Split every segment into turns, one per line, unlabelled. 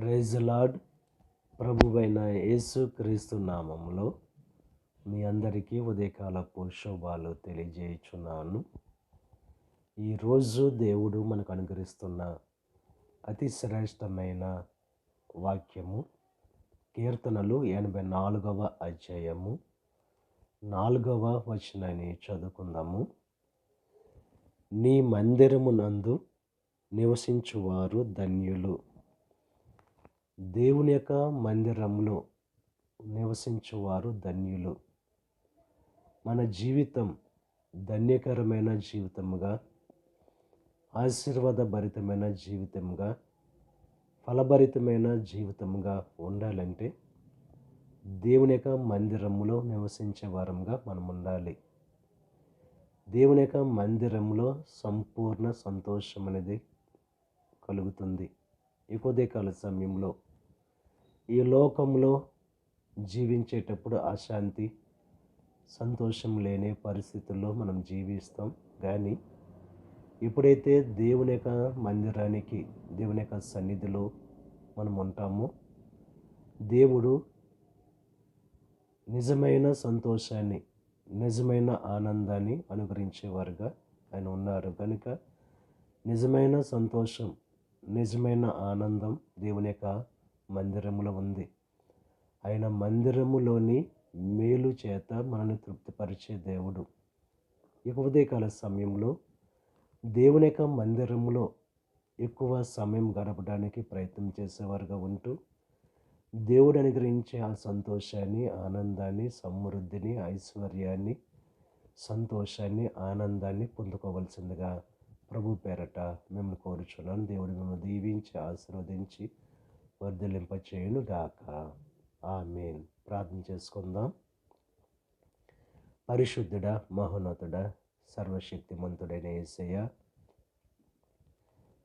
Praise lord ప్రభువైన యేసు క్రీస్తు నామంలో మీ అందరికీ ఉదయకాలపు శుభాలు తెలియజేయుచున్నాను. ఈరోజు దేవుడు మనకు అనుగ్రహిస్తున్న అతి శ్రేష్టమైన వాక్యము కీర్తనలు ఎనభై నాలుగవ అధ్యాయము నాలుగవ వచనాన్ని చదువుకుందాము. నీ మందిరమునందు నివసించువారు ధన్యులు. దేవుని యొక్క మందిరంలో నివసించువారు ధన్యులు. మన జీవితం ధన్యకరమైన జీవితముగా ఆశీర్వాదభరితమైన జీవితంగా ఫలభరితమైన జీవితముగా ఉండాలంటే దేవుని యొక్క మందిరములో నివసించే వారంగా మనం ఉండాలి. దేవుని యొక్క మందిరంలో సంపూర్ణ సంతోషం అనేది కలుగుతుంది. ఈ ఉదయకాల సమయంలో ఈ లోకంలో జీవించేటప్పుడు అశాంతి సంతోషం లేని పరిస్థితుల్లో మనం జీవిస్తాం. కానీ ఎప్పుడైతే దేవుని యొక్క మందిరానికి దేవుని యొక్క సన్నిధిలో మనం ఉంటామో దేవుడు నిజమైన సంతోషాన్ని నిజమైన ఆనందాన్ని అనుగ్రహించేవారుగా ఆయన ఉన్నారు. కనుక నిజమైన సంతోషం నిజమైన ఆనందం దేవుని యొక్క మందిరములో ఉంది. ఆయన మందిరములోని మేలు చేత మనల్ని తృప్తిపరిచే దేవుడు. ఇక ఉదయకాల సమయంలో దేవుని యొక్క మందిరములో ఎక్కువ సమయం గడపడానికి ప్రయత్నం చేసేవారుగా ఉంటూ దేవుడు అనుగ్రహించే ఆ సంతోషాన్ని ఆనందాన్ని సమృద్ధిని ఐశ్వర్యాన్ని సంతోషాన్ని ఆనందాన్ని పొందుకోవలసిందిగా ప్రభు పేరట మిమ్మల్ని కోరుచున్నాను. దేవుడు మిమ్మల్ని దీవించి ఆశీర్వదించి వర్ధలింపచేయునుగాక ఆమెన్. ప్రార్థన చేసుకుందాం. పరిశుద్ధుడ మహోన్నతుడ సర్వశక్తిమంతుడైన యేసయ్య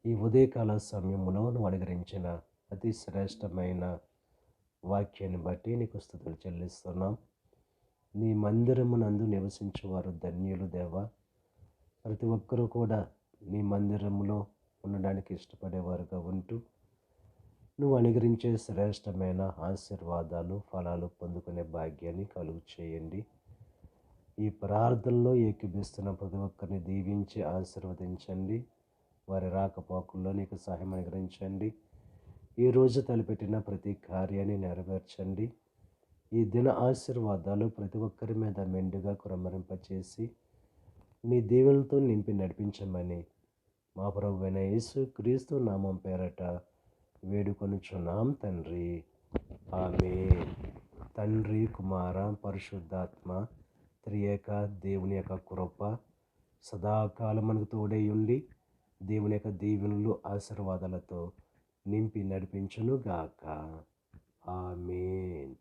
ఈ ఉదయకాల సమయంలో నువ్వు అనుగ్రహించిన అతి శ్రేష్టమైన వాక్యాన్ని బట్టి నీకు స్థుతులు చెల్లిస్తున్నాం. నీ మందిరమునందు నివసించేవారు ధన్యులు దేవ. ప్రతి ఒక్కరూ కూడా నీ మందిరంలో ఉండడానికి ఇష్టపడేవారుగా ఉంటూ నువ్వు అనుగ్రహించే శ్రేష్టమైన ఆశీర్వాదాలు ఫలాలు పొందుకునే భాగ్యాన్ని కలుగు చేయండి. ఈ ప్రార్థనలో ఏకీభిస్తున్న ప్రతి ఒక్కరిని దీవించి ఆశీర్వదించండి. వారి రాకపోకల్లో నీకు సహాయం అనుగ్రహించండి. ఈరోజు తలపెట్టిన ప్రతి కార్యాన్ని నెరవేర్చండి. ఈ దిన ఆశీర్వాదాలు ప్రతి ఒక్కరి మీద మెండుగా కురమరింపచేసి నీ దీవెనలతో నింపి నడిపించమని మా ప్రభు యేసు క్రీస్తు నామం పేరట వేడుకొనుచున్నాం తండ్రి. ఆమె తండ్రి కుమార పరిశుద్ధాత్మ త్రియేక దేవుని యొక్క కృప సదాకాలం మనకు తోడై ఉండి దేవుని యొక్క దీవెనలు ఆశీర్వాదాలతో నింపి నడిపించును గాక ఆమెన్.